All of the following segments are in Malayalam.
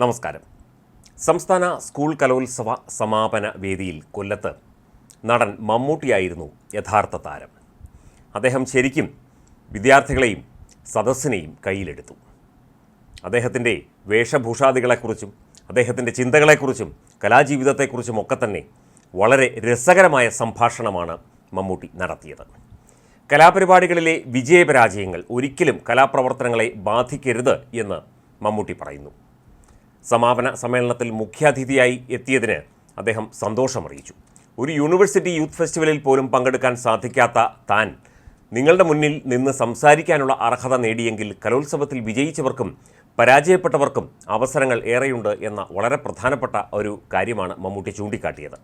നമസ്കാരം. സംസ്ഥാന സ്കൂൾ കലോത്സവ സമാപന വേദിയിൽ കൊല്ലത്ത് നടൻ മമ്മൂട്ടിയായിരുന്നു യഥാർത്ഥ താരം. അദ്ദേഹം ശരിക്കും വിദ്യാർത്ഥികളെയും സദസ്സിനെയും കയ്യിലെടുത്തു. അദ്ദേഹത്തിന്റെ വേഷഭൂഷാദികളെക്കുറിച്ചും അദ്ദേഹത്തിന്റെ ചിന്തകളെക്കുറിച്ചും കലാജീവിതത്തെക്കുറിച്ചും ഒക്കെ തന്നെ വളരെ രസകരമായ സംഭാഷണമാണ് മമ്മൂട്ടി നടത്തിയത്. കലാപരിപാടികളിലെ വിജയപരാജയങ്ങൾ ഒരിക്കലും കലാപ്രവർത്തനങ്ങളെ ബാധിക്കരുത് എന്ന് മമ്മൂട്ടി പറയുന്നു. സമാപന സമ്മേളനത്തിൽ മുഖ്യാതിഥിയായി എത്തിയതിന് അദ്ദേഹം സന്തോഷമറിയിച്ചു. ഒരു യൂണിവേഴ്സിറ്റി യൂത്ത് ഫെസ്റ്റിവലിൽ പോലും പങ്കെടുക്കാൻ സാധിക്കാത്ത താൻ നിങ്ങളുടെ മുന്നിൽ നിന്ന് സംസാരിക്കാനുള്ള അർഹത നേടിയെങ്കിൽ കലോത്സവത്തിൽ വിജയിച്ചവർക്കും പരാജയപ്പെട്ടവർക്കും അവസരങ്ങൾ ഏറെയുണ്ട് എന്ന വളരെ പ്രധാനപ്പെട്ട ഒരു കാര്യമാണ് മമ്മൂട്ടി ചൂണ്ടിക്കാട്ടിയത്.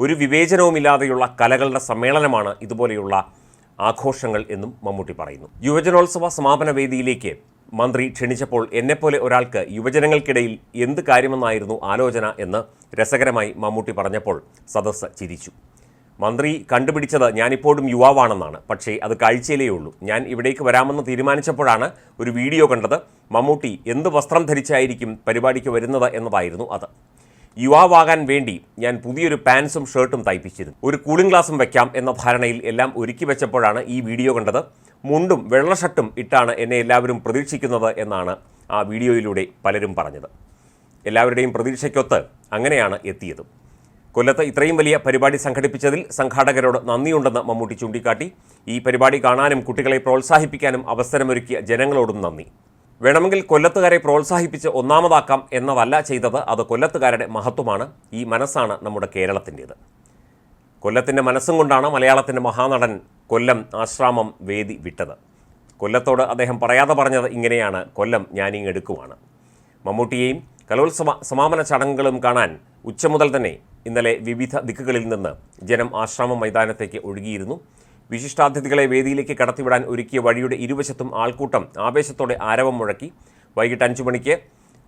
ഒരു വിവേചനവുമില്ലാതെയുള്ള കലകളുടെ സമ്മേളനമാണ് ഇതുപോലെയുള്ള ആഘോഷങ്ങൾ എന്നും മമ്മൂട്ടി പറയുന്നു. യുവജനോത്സവ സമാപന വേദിയിലേക്ക് മന്ത്രി ക്ഷണിച്ചപ്പോൾ എന്നെപ്പോലെ ഒരാൾക്ക് യുവജനങ്ങൾക്കിടയിൽ എന്ത് കാര്യമെന്നായിരുന്നു ആലോചന എന്ന് രസകരമായി മമ്മൂട്ടി പറഞ്ഞപ്പോൾ സദസ് ചിരിച്ചു. മന്ത്രി കണ്ടുപിടിച്ചത് ഞാനിപ്പോഴും യുവാവാണെന്നാണ്. പക്ഷേ അത് കാഴ്ചയിലേ ഉള്ളൂ. ഞാൻ ഇവിടേക്ക് വരാമെന്ന് തീരുമാനിച്ചപ്പോഴാണ് ഒരു വീഡിയോ കണ്ടത് മമ്മൂട്ടി എന്ത് വസ്ത്രം ധരിച്ചായിരിക്കും പരിപാടിക്ക് വരുന്നത് എന്നതായിരുന്നു അത്. യുവാവാകാൻ വേണ്ടി ഞാൻ പുതിയൊരു പാൻസും ഷർട്ടും തയ്പ്പിച്ചിരുന്നു. ഒരു കൂളിംഗ് ഗ്ലാസും വയ്ക്കാം എന്ന ധാരണയിൽ എല്ലാം ഒരുക്കി വെച്ചപ്പോഴാണ് ഈ വീഡിയോ കണ്ടത് മുണ്ടും വെള്ള ഷർട്ടും ഇട്ടാണ് എന്നെ എല്ലാവരും പ്രതീക്ഷിക്കുന്നത് എന്നാണ് ആ വീഡിയോയിലൂടെ പലരും പറഞ്ഞത്. എല്ലാവരുടെയും പ്രതീക്ഷയ്ക്കൊത്ത് അങ്ങനെയാണ് എത്തിയത്. കൊല്ലത്ത് ഇത്രയും വലിയ പരിപാടി സംഘടിപ്പിച്ചതിൽ സംഘാടകരോട് നന്ദിയുണ്ടെന്ന് മമ്മൂട്ടി ചൂണ്ടിക്കാട്ടി. ഈ പരിപാടി കാണാനും കുട്ടികളെ പ്രോത്സാഹിപ്പിക്കാനും അവസരമൊരുക്കിയ ജനങ്ങളോടും നന്ദി. വേണമെങ്കിൽ കൊല്ലത്തുകാരെ പ്രോത്സാഹിപ്പിച്ച് ഒന്നാമതാക്കാം എന്നതല്ല ചെയ്തത് അത് കൊല്ലത്തുകാരുടെ മഹത്വമാണ്. ഈ മനസ്സാണ് നമ്മുടെ കേരളത്തിന്റേത്. കൊല്ലത്തിന്റെ മനസ്സും കൊണ്ടാണ് മലയാളത്തിന്റെ മഹാനടൻ കൊല്ലം ആശ്രാമം വേദി വിട്ടത്. കൊല്ലത്തോട് അദ്ദേഹം പറയാതെ പറഞ്ഞത് ഇങ്ങനെയാണ് കൊല്ലം ഞാനിങ് എടുക്കുവാണ്. മമ്മൂട്ടിയെയും കലോത്സവ സമാപന ചടങ്ങുകളും കാണാൻ ഉച്ച മുതൽ തന്നെ ഇന്നലെ വിവിധ ദിക്കുകളിൽ നിന്ന് ജനം ആശ്രാമം മൈതാനത്തേക്ക് ഒഴുകിയിരുന്നു. വിശിഷ്ടാതിഥികളെ വേദിയിലേക്ക് കടത്തിവിടാൻ ഒരുക്കിയ വഴിയുടെ ഇരുവശത്തും ആൾക്കൂട്ടം ആവേശത്തോടെ ആരവം മുഴക്കി. വൈകിട്ട് അഞ്ചു മണിക്ക്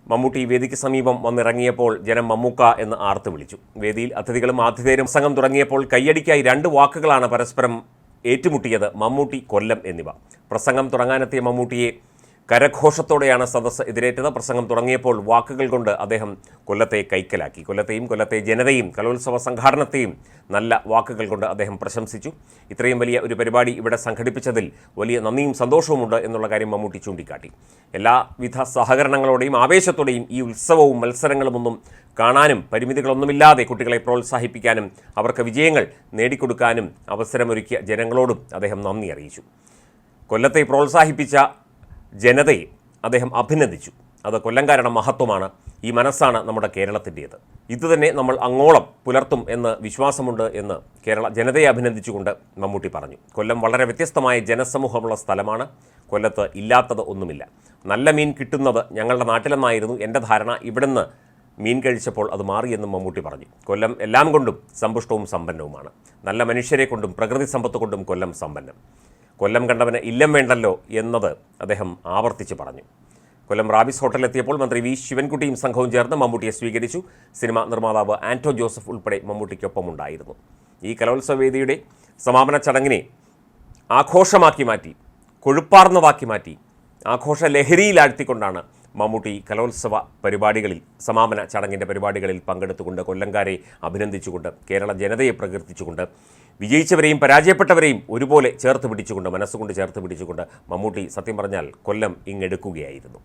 മമ്മൂട്ടി വേദിക്ക് സമീപം വന്നിറങ്ങിയപ്പോൾ ജനം മമ്മൂക്ക എന്ന് ആർത്ത് വിളിച്ചു. വേദിയിൽ അതിഥികളും ആതിഥേയരും സംഘം തുടങ്ങിയപ്പോൾ കയ്യടിക്കായി രണ്ട് വാക്കുകളാണ് പരസ്പരം ഏറ്റുമുട്ടിയത് മമ്മൂട്ടി കൊല്ലം എന്നിവ. പ്രസംഗം തുടങ്ങാനെത്തിയ മമ്മൂട്ടിയെ കരഘോഷത്തോടെയാണ് സദസ്സ് എതിരേറ്റത്. പ്രസംഗം തുടങ്ങിയപ്പോൾ വാക്കുകൾ കൊണ്ട് അദ്ദേഹം കൊല്ലത്തെ കൈക്കലാക്കി. കൊല്ലത്തെയും കൊല്ലത്തെ ജനതയും കലോത്സവ സംഘാടനത്തെയും നല്ല വാക്കുകൾ കൊണ്ട് അദ്ദേഹം പ്രശംസിച്ചു. ഇത്രയും വലിയ ഒരു പരിപാടി ഇവിടെ സംഘടിപ്പിച്ചതിൽ വലിയ നന്ദിയും സന്തോഷവുമുണ്ട് എന്നുള്ള കാര്യം മമ്മൂട്ടി ചൂണ്ടിക്കാട്ടി. എല്ലാവിധ സഹകരണങ്ങളോടെയും ആവേശത്തോടെയും ഈ ഉത്സവവും മത്സരങ്ങളുമൊന്നും കാണാനും പരിമിതികളൊന്നുമില്ലാതെ കുട്ടികളെ പ്രോത്സാഹിപ്പിക്കാനും അവർക്ക് വിജയങ്ങൾ നേടിക്കൊടുക്കാനും അവസരമൊരുക്കിയ ജനങ്ങളോടും അദ്ദേഹം നന്ദി അറിയിച്ചു. കൊല്ലത്തെ പ്രോത്സാഹിപ്പിച്ച ജനതയെ അദ്ദേഹം അഭിനന്ദിച്ചു. അത് കൊല്ലംകാരുടെ മഹത്വമാണ്. ഈ മനസ്സാണ് നമ്മുടെ കേരളത്തിന്റേത്. ഇതുതന്നെ നമ്മൾ അങ്ങോളം പുലർത്തും എന്ന് വിശ്വാസമുണ്ട് എന്ന് കേരള ജനതയെ അഭിനന്ദിച്ചുകൊണ്ട് മമ്മൂട്ടി പറഞ്ഞു. കൊല്ലം വളരെ വ്യത്യസ്തമായ ജനസമൂഹമുള്ള സ്ഥലമാണ്. കൊല്ലത്ത് ഇല്ലാത്തത് ഒന്നുമില്ല. നല്ല മീൻ കിട്ടുന്നത് ഞങ്ങളുടെ നാട്ടിലെന്നായിരുന്നു എന്റെ ധാരണ. ഇവിടുന്ന് മീൻ കഴിച്ചപ്പോൾ അത് മാറിയെന്നും മമ്മൂട്ടി പറഞ്ഞു. കൊല്ലം എല്ലാം കൊണ്ടും സമ്പുഷ്ടവും സമ്പന്നവുമാണ്. നല്ല മനുഷ്യരെ കൊണ്ടും പ്രകൃതി സമ്പത്ത് കൊണ്ടും കൊല്ലം സമ്പന്നം കൊല്ലം കണ്ടവന് ഇല്ലം വേണ്ടല്ലോ എന്നത് അദ്ദേഹം ആവർത്തിച്ച് പറഞ്ഞു. കൊല്ലം റാബിസ് ഹോട്ടലിലെത്തിയപ്പോൾ മന്ത്രി വി ശിവൻകുട്ടിയും സംഘവും ചേർന്ന് മമ്മൂട്ടിയെ സ്വീകരിച്ചു. സിനിമ നിർമ്മാതാവ് ആന്റോ ജോസഫ് ഉൾപ്പെടെ മമ്മൂട്ടിക്കൊപ്പം ഉണ്ടായിരുന്നു ഈ കലോത്സവ വേദിയുടെ സമാപന ചടങ്ങിനെ ആഘോഷമാക്കി മാറ്റി കൊഴുപ്പാർന്നതാക്കി മാറ്റി ആഘോഷ ലഹരിയിലാഴ്ത്തിക്കൊണ്ടാണ് മമ്മൂട്ടി കലോത്സവ പരിപാടികളിൽ സമാപന ചടങ്ങിന്റെ പരിപാടികളിൽ പങ്കെടുത്തുകൊണ്ട് കൊല്ലംകാരെ അഭിനന്ദിച്ചുകൊണ്ട് കേരള ജനതയെ പ്രകീർത്തിച്ചുകൊണ്ട് വിജയിച്ചവരെയും പരാജയപ്പെട്ടവരെയും ഒരുപോലെ ചേർത്ത് പിടിച്ചുകൊണ്ട് മനസ്സുകൊണ്ട് ചേർത്ത് പിടിച്ചുകൊണ്ട് മമ്മൂട്ടി സത്യം പറഞ്ഞാൽ കൊല്ലം ഇങ്ങെടുക്കുകയായിരുന്നു